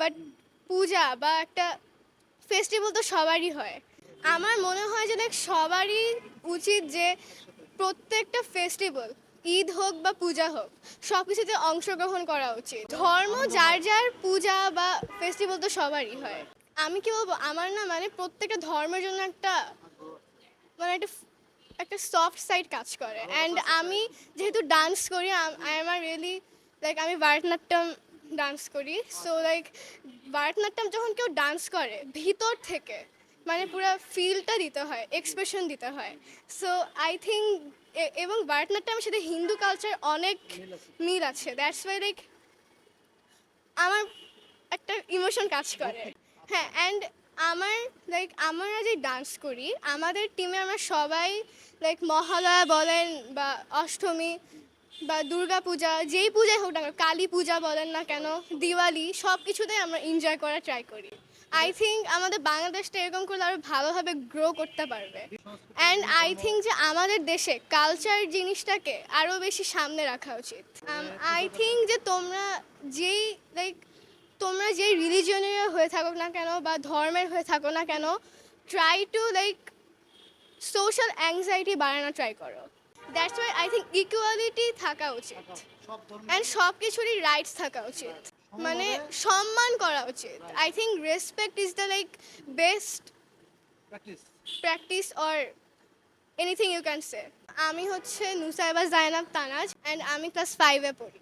But পূজা বা একটা festival তো সবারই হয়। আমার মনে হয় যে সবারই উচিত যে প্রত্যেকটা ফেস্টিভ্যাল ঈদ হোক বা পূজা হোক সব কিছুতে অংশগ্রহণ করা উচিত। ধর্ম যার যার পূজা বা ফেস্টিভ্যাল তো সবারই হয়। আমি কি বলব আমার না মানে প্রত্যেকটা ধর্মের জন্য একটা মানে একটা একটা সফট সাইড কাজ করে। অ্যান্ড আমি যেহেতু ডান্স করি আই এম আর রিয়েলি লাইক আমি ভারতনাট্যম ডান্স করি। সো লাইক ভারতনাট্যম যখন কেউ ডান্স করে, ভিতর থেকে মানে পুরো ফিলটা দিতে হয় এক্সপ্রেশন দিতে হয়। সো আই থিঙ্ক এবং ভারতনাট্যমের সাথে হিন্দু কালচার অনেক মিল আছে। দ্যাটস ওয়াই লাইক আমার একটা ইমোশন কাজ করে। হ্যাঁ অ্যান্ড আমার লাইক আমরা যে ডান্স করি, আমাদের টিমে আমরা সবাই লাইক মহালয়া বলেন বা অষ্টমী বা দুর্গা পূজা, যেই পূজাই হোক না কালী পূজা বলেন না কেন, দিওয়ালি সব কিছুতেই আমরা এনজয় করার ট্রাই করি। আই থিঙ্ক আমাদের বাংলাদেশটা এরকম করলে আরও ভালোভাবে গ্রো করতে পারবে। অ্যান্ড আই থিঙ্ক যে আমাদের দেশে কালচার জিনিসটাকে আরও বেশি সামনে রাখা উচিত। আই থিঙ্ক যে তোমরা যেই লাইক তোমরা যেই রিলিজনের হয়ে থাকো না কেন বা ধর্মের হয়ে থাকো না কেন try to like social anxiety বাড়ানো ট্রাই করো। That's why I think equality থাকা উচিত। অ্যান্ড সব কিছুরই রাইটস থাকা উচিত। মানে সম্মান করা উচিত। I think respect is the like best practice or anything you can say আমি হচ্ছে নুসাইবা জায়নাব তানাজ অ্যান্ড আমি ক্লাস ফাইভে পড়ি।